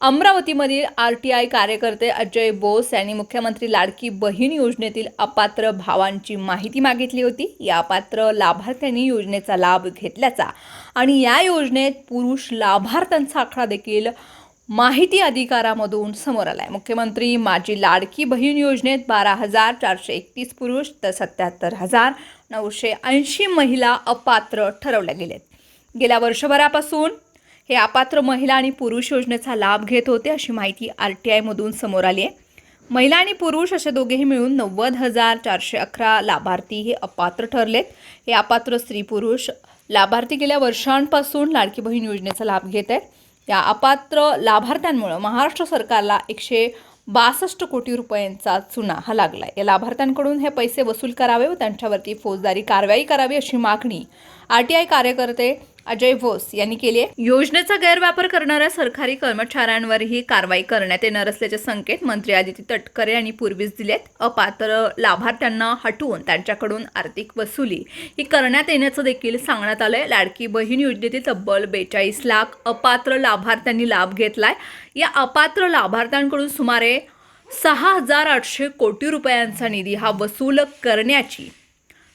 अमरावतीमधील R T I कार्यकर्ते अजय बोस यांनी मुख्यमंत्री लाडकी बहीण योजनेतील अपात्र भावांची माहिती मागितली होती. या अपात्र लाभार्थ्यांनी योजनेचा लाभ घेतल्याचा आणि या योजनेत पुरुष लाभार्थ्यांचा आकडा देखील माहिती अधिकारामधून समोर आला आहे मुख्यमंत्री माझी लाडकी बहीण योजनेत बारा हजार चारशे एकतीस पुरुष तर सत्याहत्तर हजार नऊशे ऐंशी महिला अपात्र ठरवल्या गेलेत गेल्या वर्षभरापासून हे अपात्र महिला आणि पुरुष योजनेचा लाभ घेत होते अशी माहिती आर टी आयमधून समोर आली आहे. महिला आणि पुरुष असे दोघेही मिळून नव्वद हजार चारशे अकरा लाभार्थी हे अपात्र ठरलेत. हे अपात्र स्त्री पुरुष लाभार्थी गेल्या वर्षांपासून लाडकी बहीण योजनेचा लाभ घेत आहेत. या अपात्र लाभार्थ्यांमुळं महाराष्ट्र सरकारला एकशे बासष्ट कोटी रुपयांचा चुना हा लागला या लाभार्थ्यांकडून हे पैसे वसूल करावे व त्यांच्यावरती फौजदारी कारवाई करावी अशी मागणी आर टी आय कार्यकर्ते अजय भोस यांनी केली आहे. योजनेचा गैरवापर करणाऱ्या सरकारी कर्मचाऱ्यांवरही कारवाई करण्यात येणार असल्याचे संकेत मंत्री आदिती तटकरे यांनी पूर्वीच दिलेत. अपात्र लाभार्थ्यांना हटवून त्यांच्याकडून आर्थिक वसुली ही करण्यात येण्याचं देखील सांगण्यात आलंय. लाडकी बहीण योजनेतील तब्बल बेचाळीस लाख अपात्र लाभार्थ्यांनी लाभ घेतलाय. या अपात्र लाभार्थ्यांकडून सुमारे सहा हजार आठशे कोटी रुपयांचा निधी हा वसूल करण्याची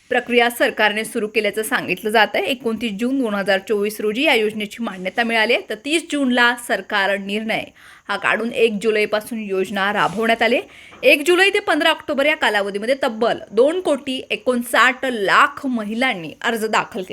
प्रक्रिया सरकारने सुरू केल्याचं सांगितलं जात आहे एकोणतीस जून दोन हजार चोवीस रोजी या योजनेची मान्यता मिळाली आहे. तर तीस जूनला सरकार निर्णय. हा काढून एक जुलैपासून योजना राबवण्यात आली एक जुलै ते पंधरा ऑक्टोबर या कालावधीमध्ये तब्बल दोन कोटी एकोणसाठ लाख महिलांनी अर्ज दाखल केले.